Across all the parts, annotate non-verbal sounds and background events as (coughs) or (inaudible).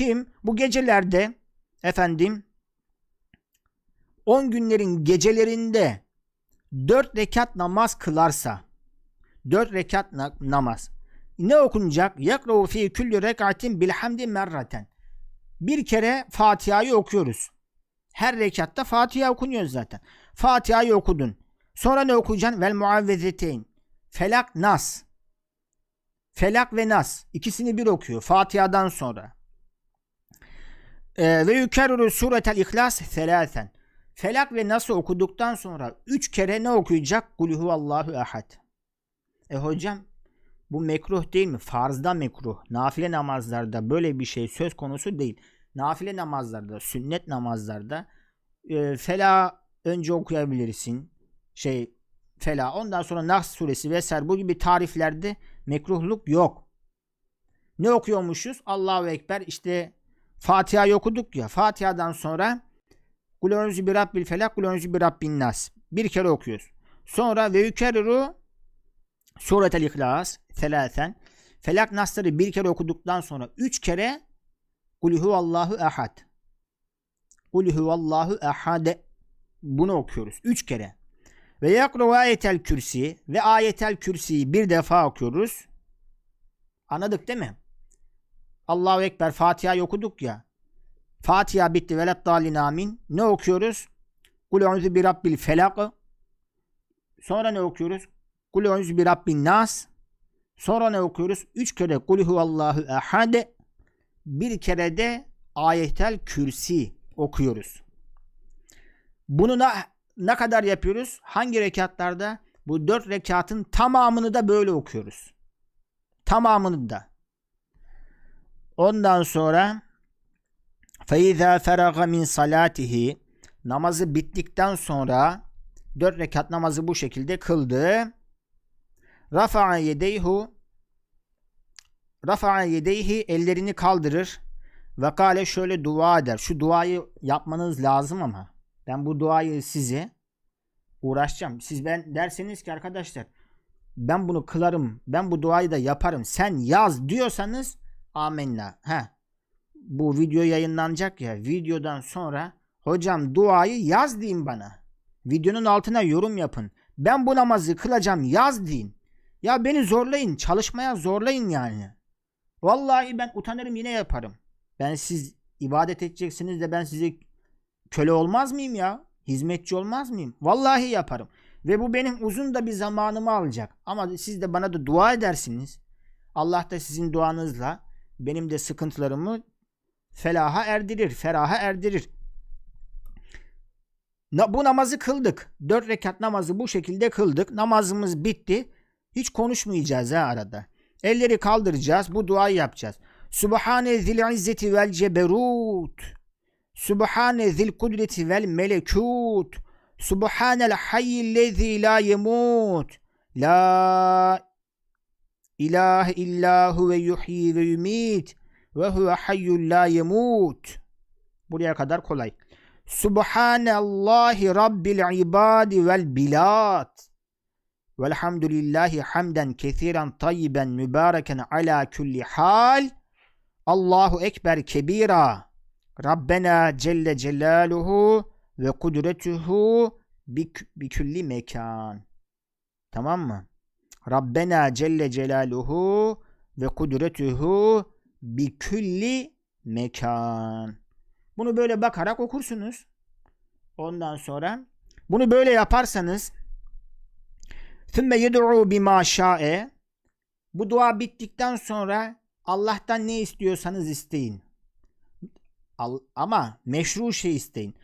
Kim bu gecelerde efendim 10 günlerin gecelerinde 4 rekat namaz kılarsa 4 rekat na- namaz ne okunacak? Yakra'u fi kulli rekatin bilhamdi merraten. Bir kere Fatiha'yı okuyoruz. Her rekatta Fatiha okunuyor zaten. Fatiha'yı okudun. Sonra ne okuyacaksın? Vel muavvezeteyn. Felak Nas. Felak ve Nas. ikisini bir okuyor. Fatiha'dan sonra. Ee, ve yükerrürü suretel ihlas selasen. Felak ve Nas'ı okuduktan sonra üç kere ne okuyacak? Kul huvallahu ehad. E hocam bu mekruh değil mi? Farzda mekruh. Nafile namazlarda böyle bir şey söz konusu değil. Nafile namazlarda, sünnet namazlarda e, Fela önce okuyabilirsin. Şey Fela ondan sonra Nas suresi vesaire bu gibi tariflerde mekruhluk yok. Ne okuyormuşuz? Allahu Ekber işte Fatiha'yı okuduk ya. Fatiha'dan sonra Kul önzü bir Rabbil felak, kul önzü bir Rabbin nas. Bir kere okuyoruz. Sonra ve yükerru suretel ihlas selasen. Felak nasları bir kere okuduktan sonra üç kere Kul huvallahu ehad. Kul huvallahu ehad. Bunu okuyoruz. Üç kere. Ve yakru ayetel kürsi ve ayetel kürsiyi bir defa okuyoruz. Anladık değil mi? Allahu Ekber Fatiha'yı okuduk ya. Fatiha bitti. Velet dalin amin. Ne okuyoruz? Kul euzu bi rabbil felak. Sonra ne okuyoruz? Kul euzu bi rabbin nas. Sonra ne okuyoruz? Üç kere kul huvallahu ehad. Bir kere de ayetel kürsi okuyoruz. Bunu ne, ne kadar yapıyoruz? Hangi rekatlarda? Bu dört rekatın tamamını da böyle okuyoruz. Tamamını da. Ondan sonra فَاِذَا فَرَغَ مِنْ صَلَاتِهِ Namazı bittikten sonra dört rekat namazı bu şekilde kıldı. Rafa'a yedeyhu Rafa'a yedeyhi ellerini kaldırır ve kale şöyle dua eder. Şu duayı yapmanız lazım ama ben bu duayı size uğraşacağım. Siz ben derseniz ki arkadaşlar ben bunu kılarım, ben bu duayı da yaparım. Sen yaz diyorsanız amenna. He. Bu video yayınlanacak ya. Videodan sonra hocam duayı yaz deyin bana. Videonun altına yorum yapın. Ben bu namazı kılacağım yaz deyin. Ya beni zorlayın. Çalışmaya zorlayın yani. Vallahi ben utanırım yine yaparım. Ben siz ibadet edeceksiniz de ben size köle olmaz mıyım ya? Hizmetçi olmaz mıyım? Vallahi yaparım. Ve bu benim uzun da bir zamanımı alacak. Ama siz de bana da dua edersiniz. Allah da sizin duanızla benim de sıkıntılarımı felaha erdirir, feraha erdirir. Na- Bu namazı kıldık. Dört rekat namazı bu şekilde kıldık. Namazımız bitti. Hiç konuşmayacağız ha arada. Elleri kaldıracağız. Bu duayı yapacağız. Subhane zil izzeti vel ceberut. Subhane zil kudreti vel melekut. Subhanel hayyillezi la yemut. La ilahe illahu ve yuhyi ve yumit. Ve huve hayyul la yemut. Buraya kadar kolay. Subhanallahi Rabbil ibadi vel bilad. Velhamdülillahi hamden kethiren tayyiben mübareken ala kulli hal. Allahu Ekber kebira. Rabbena Celle Celaluhu ve kudretuhu bi külli mekan. Tamam mı? Rabbena Celle Celaluhu ve kudretuhu bi külli mekan. Bunu böyle bakarak okursunuz. Ondan sonra bunu böyle yaparsanız ثُمَّ يَدْعُوا بِمَا شَاءَ Bu dua bittikten sonra Allah'tan ne istiyorsanız isteyin. Al- ama meşru şey isteyin.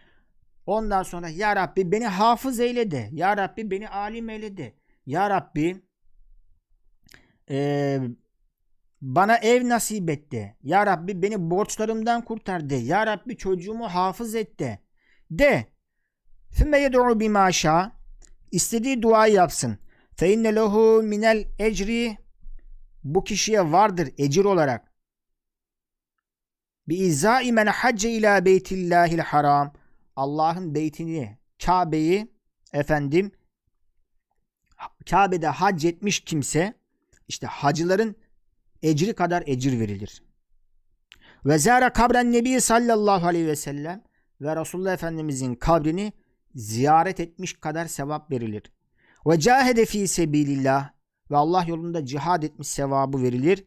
Ondan sonra Ya Rabbi beni hafız eyle de. Ya Rabbi beni alim eyle de. Ya Rabbi eee bana ev nasip et de. Ya Rabbi beni borçlarımdan kurtar de. Ya Rabbi çocuğumu hafız et de. Sümme yed'u bima şa. İstediği duayı yapsın. Fe inne lehu minel ecri. Bu kişiye vardır ecir olarak. Bi izzai men hacce ila beytillahil haram. Allah'ın beytini, Kabe'yi efendim Kabe'de hac etmiş kimse işte hacıların ecri kadar ecir verilir. Ve zâre kabren nebi sallallahu aleyhi ve sellem ve Resulullah Efendimizin kabrini ziyaret etmiş kadar sevap verilir. Ve cahede fi sebilillah ve Allah yolunda cihad etmiş sevabı verilir.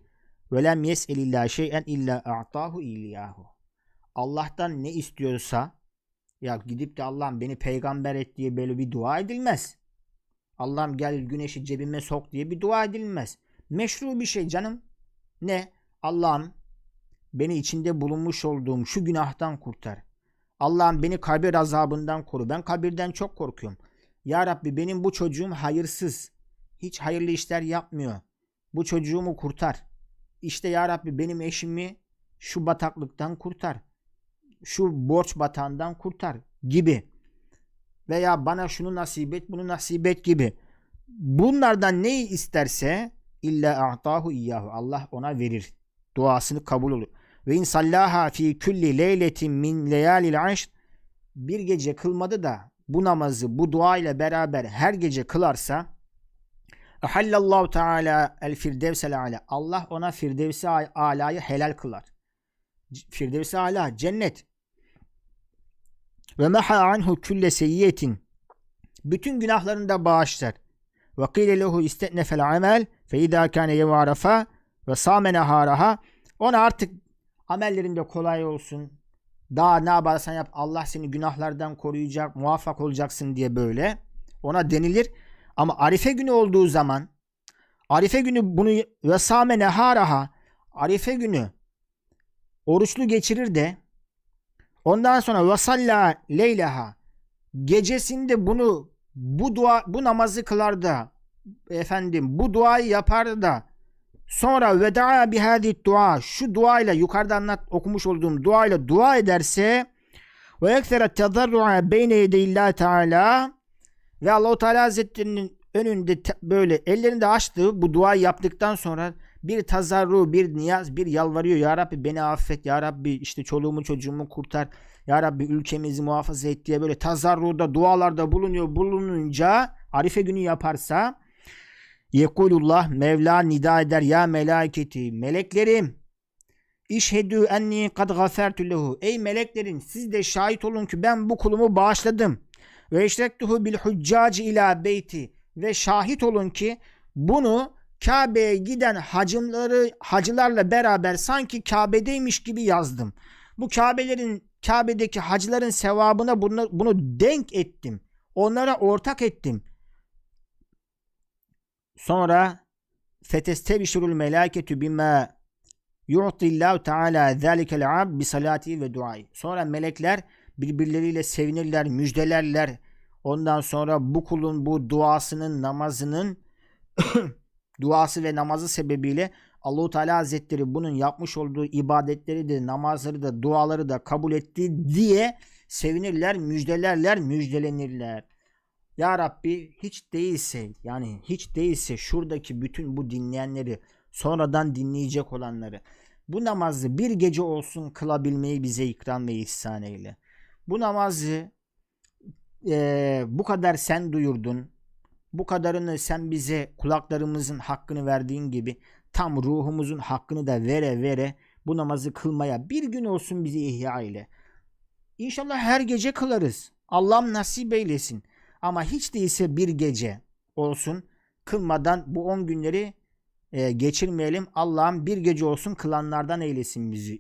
Ve lem yes'elillah şey'en illa a'tahu iyyahu. Allah'tan ne istiyorsa ya gidip de Allah'ım beni peygamber et diye böyle bir dua edilmez. Allah'ım gel güneşi cebime sok diye bir dua edilmez. Meşru bir şey canım. Ne? Allah'ım beni içinde bulunmuş olduğum şu günahtan kurtar. Allah'ım beni kabir azabından koru. Ben kabirden çok korkuyorum. Ya Rabbi benim bu çocuğum hayırsız. Hiç hayırlı işler yapmıyor. Bu çocuğumu kurtar. İşte ya Rabbi benim eşimi şu bataklıktan kurtar. Şu borç batağından kurtar gibi. Veya bana şunu nasip et, bunu nasip et gibi. Bunlardan neyi isterse illa a'tahu iyyahu. Allah ona verir. Duasını kabul olur. Ve in sallaha fi kulli leyletin min leyalil aşr bir gece kılmadı da bu namazı bu dua ile beraber her gece kılarsa Ahallallahu Teala el firdevsel ala. Allah ona firdevsi alayı helal kılar. Firdevsi ala cennet. Ve meha anhu külle seyyiyetin. Bütün günahlarını da bağışlar. Ve kıyle lehu istetnefel amel fe idâ kâne yevâ arafa ve sâme nehâraha. Ona artık amellerinde kolay olsun. Daha ne yaparsan yap Allah seni günahlardan koruyacak, muvaffak olacaksın diye böyle. Ona denilir. Ama Arife günü olduğu zaman Arife günü bunu ve sâme nehâraha Arife günü oruçlu geçirir de ondan sonra ve salla leyleha gecesinde bunu bu dua bu namazı kılar da efendim bu duayı yapar da sonra veda bi hadi dua şu duayla yukarıda anlat okumuş olduğum duayla dua ederse ve eksere tezarru'a beyne yedeyillah teala ve Allahu Teala Hazretleri'nin önünde böyle ellerini de açtı bu duayı yaptıktan sonra bir tazarru, bir niyaz, bir yalvarıyor. Ya Rabbi beni affet. Ya Rabbi işte çoluğumu çocuğumu kurtar. Ya Rabbi ülkemizi muhafaza et diye böyle tazarruda dualarda bulunuyor. Bulununca Arife günü yaparsa Yekulullah Mevla nida eder ya melaiketi meleklerim İşhedü enni kad gafertu lehu. Ey meleklerin siz de şahit olun ki ben bu kulumu bağışladım. Ve eşrektuhu bil huccaci ila beyti. Ve şahit olun ki bunu Kabe'ye giden hacımları hacılarla beraber sanki Kabe'deymiş gibi yazdım. Bu Kabe'lerin Kabe'deki hacıların sevabına bunu, bunu denk ettim. Onlara ortak ettim. Sonra fetestebşirul melâketü bima yu'tillahu teala zâlikel abd bi salati ve duayı. Sonra melekler birbirleriyle sevinirler, müjdelerler. Ondan sonra bu kulun bu duasının, namazının (coughs) duası ve namazı sebebiyle Allahu Teala Hazretleri bunun yapmış olduğu ibadetleri de, namazları da, duaları da kabul etti diye sevinirler, müjdelerler, müjdelenirler. Ya Rabbi hiç değilse yani hiç değilse şuradaki bütün bu dinleyenleri sonradan dinleyecek olanları bu namazı bir gece olsun kılabilmeyi bize ikram ve ihsan eyle. Bu namazı eee, bu kadar sen duyurdun. Bu kadarını sen bize kulaklarımızın hakkını verdiğin gibi tam ruhumuzun hakkını da vere vere bu namazı kılmaya bir gün olsun bizi ihya ile. İnşallah her gece kılarız. Allah'ım nasip eylesin. Ama hiç değilse bir gece olsun kılmadan bu 10 günleri e, geçirmeyelim. Allah'ım bir gece olsun kılanlardan eylesin bizi.